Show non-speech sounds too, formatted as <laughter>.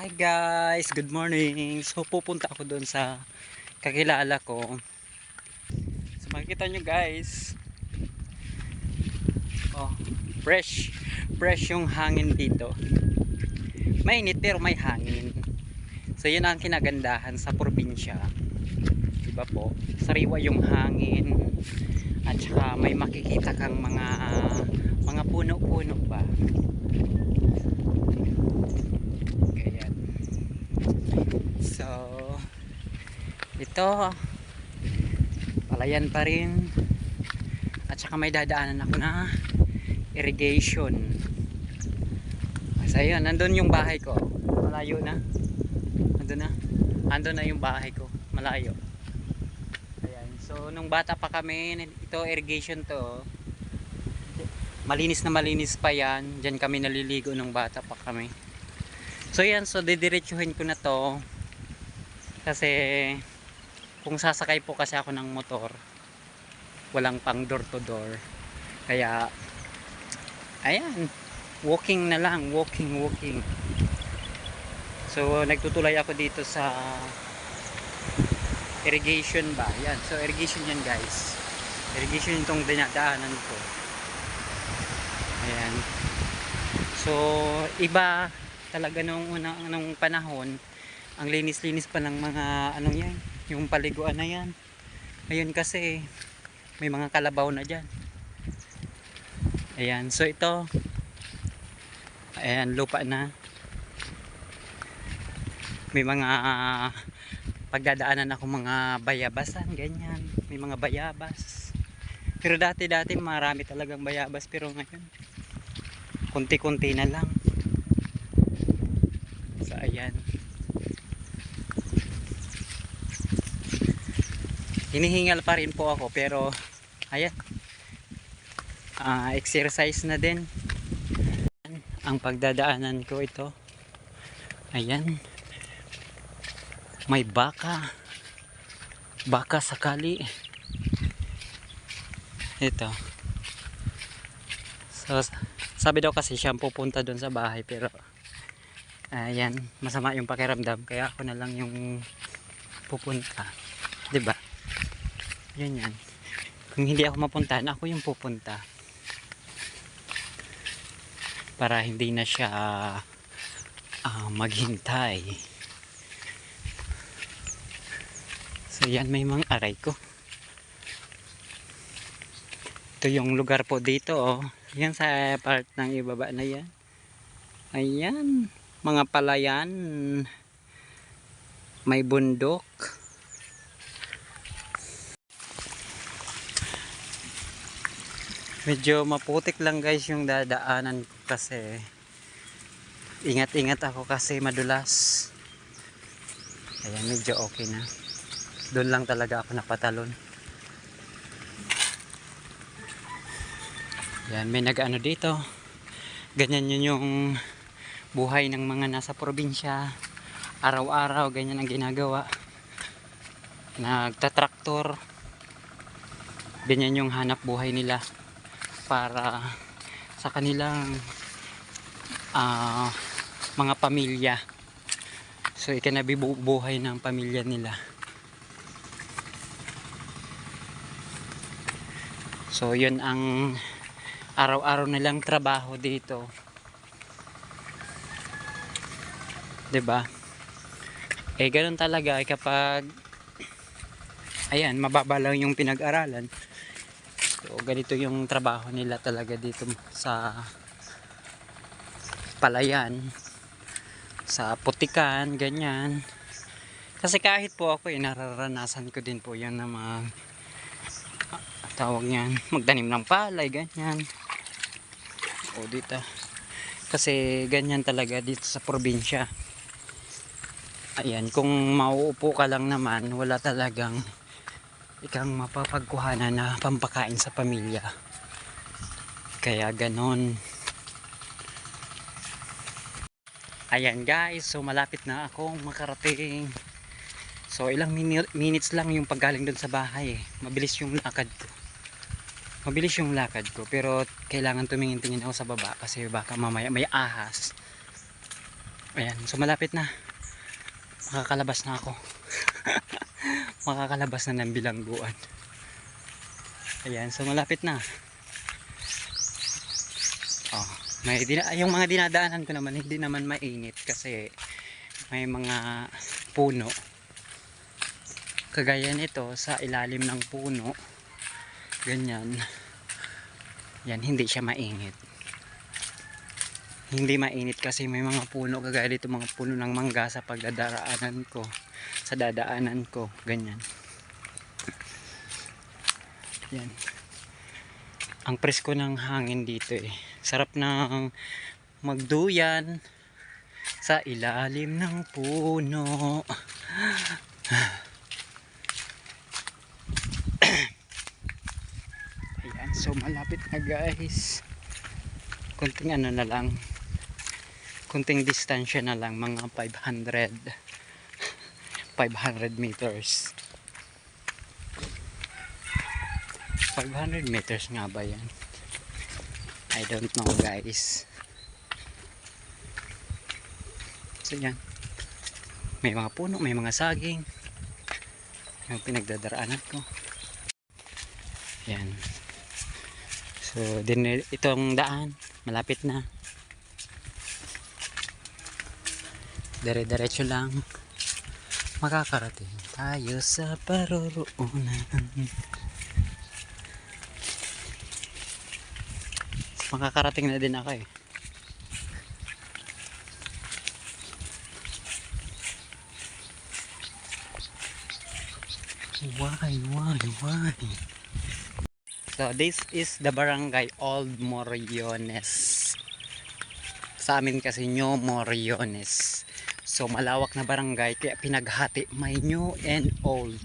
Hi guys, good morning. So pupunta ako doon sa kakilala ko. So makikita nyo guys. Oh, fresh. Fresh yung hangin dito. Mainit pero may hangin. So yun ang kinagandahan sa probinsya. Diba po? Sariwa yung hangin. At saka may makikita kang mga mga puno-puno ba. Ganyan. So, ito, palayan pa rin. At saka may dadaanan ako na irrigation. So, yun, nandun yung bahay ko. Malayo na. Nandun na. Nandun na yung bahay ko. Malayo. Ayan. So, nung bata pa kami, ito irrigation to. Malinis na malinis pa yan. Diyan kami naliligo nung bata pa kami. So yan, so didiretsuhin ko na to. Kasi kung sasakay po kasi ako ng motor, walang pang door to door. Kaya ayan, walking na lang, walking, walking. So nagtutulay ako dito sa irrigation ba? Yan, so irrigation yan guys. Irrigation itong dinadaanan ko. Ayan. So, iba talaga nung unang nung panahon ang linis-linis pa ng mga anong yan yung paliguan na yan. Ngayon kasi may mga kalabaw na dyan. Ayan so ito ayan lupa na. May mga pagdadaanan ako mga bayabasan ganyan. May mga bayabas. Pero dati dati marami talagang bayabas. Pero ngayon kunti-kunti na lang. So ayan. Hinihingal pa rin po ako pero ayan. Ah, exercise na din. Ang pagdadaanan ko ito. Ayan. May baka. Baka sakali. Ito. So, sabi daw kasi siya pupunta doon sa bahay pero ayan masama yung pakiramdam kaya ako na lang yung pupunta 'di ba yan yan. Kung hindi ako mapuntahan ako yung pupunta? Para hindi na siya ah, maghintay. So yan may mga aray ko. Ito yung lugar po dito oh. Yan sa part ng ibaba na yan. Ayan. Mga palayan. May bundok medyo maputik lang guys yung dadaanan ko kasi ingat ingat ako kasi madulas. Ayan medyo okay na. Doon lang talaga ako napatalon. Yan may nag ano dito. Ganyan yun yung buhay ng mga nasa probinsya. Araw-araw ganyan ang ginagawa. Nagtatraktor. Ganyan yung hanap buhay nila para sa kanilang ah, mga pamilya so ikanabibuhay ng pamilya nila so yun ang araw-araw nilang trabaho dito 'di ba? Eh ganoon talaga eh, kapag ayan, mababa lang yung pinag-aralan. So ganito yung trabaho nila talaga dito sa palayan sa putikan, ganyan. Kasi kahit po ako eh, nararanasan ko din po yan na ah, tawag niyan, magtanim ng palay, ganyan. O dito. Kasi ganyan talaga dito sa probinsya ayan kung mauupo ka lang naman wala talagang ikang mapapagkuhanan na pampakain sa pamilya kaya ganon ayan guys so malapit na akong makarating so ilang minutes lang yung paggaling dun sa bahay eh. mabilis yung lakad ko mabilis yung lakad ko pero kailangan tumingin-tingin ako sa baba kasi baka mamaya may ahas Ayan, so malapit na. Makakalabas na ako. Makakalabas na ng bilangguan. Ayan, so malapit na. Oh, may yung mga dinadaanan ko naman hindi naman mainit kasi may mga puno. Kagaya nito sa ilalim ng puno. Ganyan. Yan, hindi siya mainit. Hindi mainit kasi may mga puno kagaya dito mga puno ng mangga sa pagdadaraanan ko. Sa dadaanan ko. Ganyan. Yan. Ang presko ng hangin dito eh. Sarap ng magduyan sa ilalim ng puno. <clears throat> Ayan, so malapit na guys. Kunting ano na lang. Kunting distansya na lang, mga 500 500 meters. 500 meters nga ba yan? I don't know guys. So yan. May mga puno, may mga saging. Yung pinagdadaraanan ko. Yan. So, din itong daan, malapit na. Dire-diretso lang. Makakarating tayo sa paroroonan. Makakarating na din ako eh. Why, why, why? So this is the barangay Old Moriones. Sa amin kasi New Moriones. So malawak na barangay kaya pinaghati may new and old.